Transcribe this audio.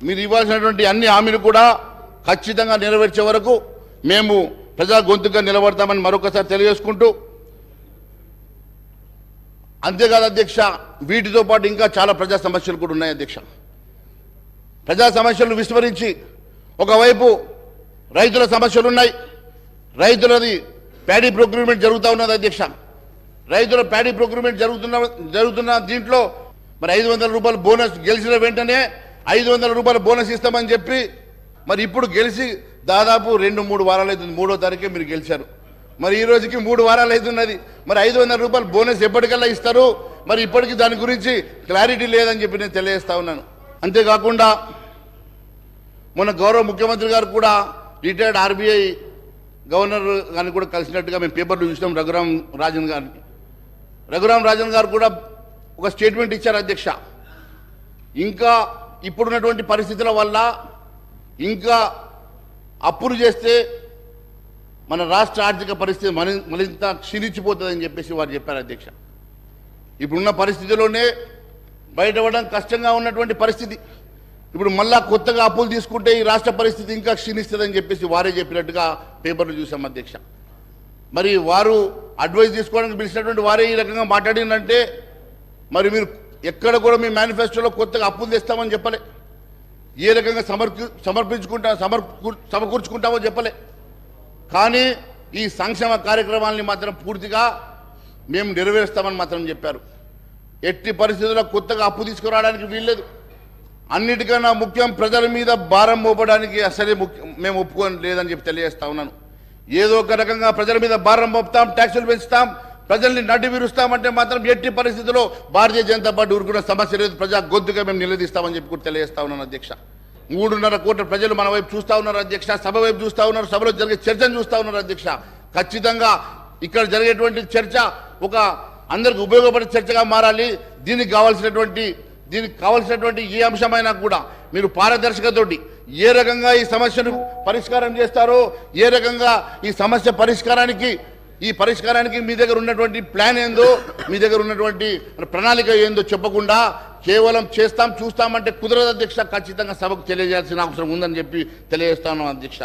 మీరు ఇవ్వాల్సినటువంటి అన్ని హామీలు కూడా ఖచ్చితంగా నెరవేర్చే వరకు మేము ప్రజా గొంతుగా నిలబడతామని మరొకసారి తెలియజేసుకుంటూ అంతేకాదు అధ్యక్ష వీటితో పాటు ఇంకా చాలా ప్రజా సమస్యలు కూడా ఉన్నాయి అధ్యక్ష. ప్రజా సమస్యలు విస్మరించి ఒకవైపు రైతుల సమస్యలు ఉన్నాయి రైతులది ప్యాడీ ప్రొక్యూర్మెంట్ జరుగుతూ ఉన్నది అధ్యక్ష. రైతుల ప్యాడీ ప్రొక్యూర్మెంట్ జరుగుతున్న జరుగుతున్న దీంట్లో మరి ఐదు వందల రూపాయల బోనస్ గెలిచిన వెంటనే ఐదు వందల రూపాయల బోనస్ ఇస్తామని చెప్పి మరి ఇప్పుడు గెలిచి దాదాపు రెండు మూడు వారాలు అవుతుంది. మూడో తారీఖే మీరు గెలిచారు. మరి ఈ రోజుకి మూడు వారాలు అవుతున్నది. మరి ఐదు వందల రూపాయలు బోనస్ ఎప్పటికల్లా ఇస్తారు? మరి ఇప్పటికి దాని గురించి క్లారిటీ లేదని చెప్పి నేను తెలియజేస్తా ఉన్నాను. అంతేకాకుండా మొన్న గౌరవ ముఖ్యమంత్రి గారు కూడా రిటైర్డ్ ఆర్బీఐ గవర్నర్ గారిని కూడా కలిసినట్టుగా మేము పేపర్లు చూసినాం రఘురామ్ రాజన్ గారిని. రఘురామ్ రాజన్ గారు కూడా ఒక స్టేట్మెంట్ ఇచ్చారు అధ్యక్ష. ఇంకా ఇప్పుడున్నటువంటి పరిస్థితుల వల్ల ఇంకా అప్పులు చేస్తే మన రాష్ట్ర ఆర్థిక పరిస్థితి మరి మరింత క్షీణించిపోతుందని చెప్పేసి వారు చెప్పారు అధ్యక్ష. ఇప్పుడున్న పరిస్థితిలోనే బయటపడడం కష్టంగా ఉన్నటువంటి పరిస్థితి. ఇప్పుడు మళ్ళా కొత్తగా అప్పులు తీసుకుంటే ఈ రాష్ట్ర పరిస్థితి ఇంకా క్షీణిస్తుందని చెప్పేసి వారే చెప్పినట్టుగా పేపర్లు చూసాం అధ్యక్ష. మరి వారు అడ్వైస్ తీసుకోవడానికి పిలిచినటువంటి వారే ఈ రకంగా మాట్లాడిందంటే మరి మీరు ఎక్కడ కూడా మీ మేనిఫెస్టోలో కొత్తగా అప్పులు తెస్తామని చెప్పలే. ఏ రకంగా సమర్పి సమర్పించుకుంటా సమర్ సమకూర్చుకుంటామో చెప్పలే. కానీ ఈ సంక్షేమ కార్యక్రమాల్ని మాత్రం పూర్తిగా మేము నెరవేరుస్తామని మాత్రం చెప్పారు. ఎట్టి పరిస్థితుల్లో కొత్తగా అప్పు తీసుకురావడానికి వీల్లేదు. అన్నిటికన్నా ముఖ్యం ప్రజల మీద భారం మోపడానికి అసలే ముఖ్యం మేము ఒప్పుకోని లేదని చెప్పి తెలియజేస్తా ఉన్నాను. ఏదో ఒక రకంగా ప్రజల మీద భారం మోపుతాం ట్యాక్సులు పెంచుతాం ప్రజల్ని నడ్డి విరుస్తామంటే మాత్రం ఎట్టి పరిస్థితుల్లో భారతీయ జనతా పార్టీ ఊరుకున్న సమస్య లేదు. ప్రజా గొంతుగా మేము నిలదీస్తామని చెప్పి కూడా తెలియజేస్తా ఉన్నాను అధ్యక్ష. మూడున్నర కోట్ల ప్రజలు మన వైపు చూస్తా ఉన్నారు అధ్యక్ష. సభ వైపు చూస్తా ఉన్నారు. సభలో జరిగే చర్చను చూస్తా ఉన్నారు అధ్యక్ష. ఖచ్చితంగా ఇక్కడ జరిగేటువంటి చర్చ ఒక అందరికి ఉపయోగపడే చర్చగా మారాలి. దీనికి కావాల్సినటువంటి దీనికి కావాల్సినటువంటి ఏ అంశమైనా కూడా మీరు పారదర్శకతోటి ఏ రకంగా ఈ సమస్యను పరిష్కారం చేస్తారో ఏ రకంగా ఈ సమస్య పరిష్కారానికి ఈ పరిష్కారానికి మీ దగ్గర ఉన్నటువంటి ప్లాన్ ఏందో మీ దగ్గర ఉన్నటువంటి ప్రణాళిక ఏందో చెప్పకుండా కేవలం చేస్తాం చూస్తామంటే కుదరదు అధ్యక్ష ఖచ్చితంగా సభకు తెలియజేయాల్సిన అవసరం ఉందని చెప్పి తెలియజేస్తాను అధ్యక్ష.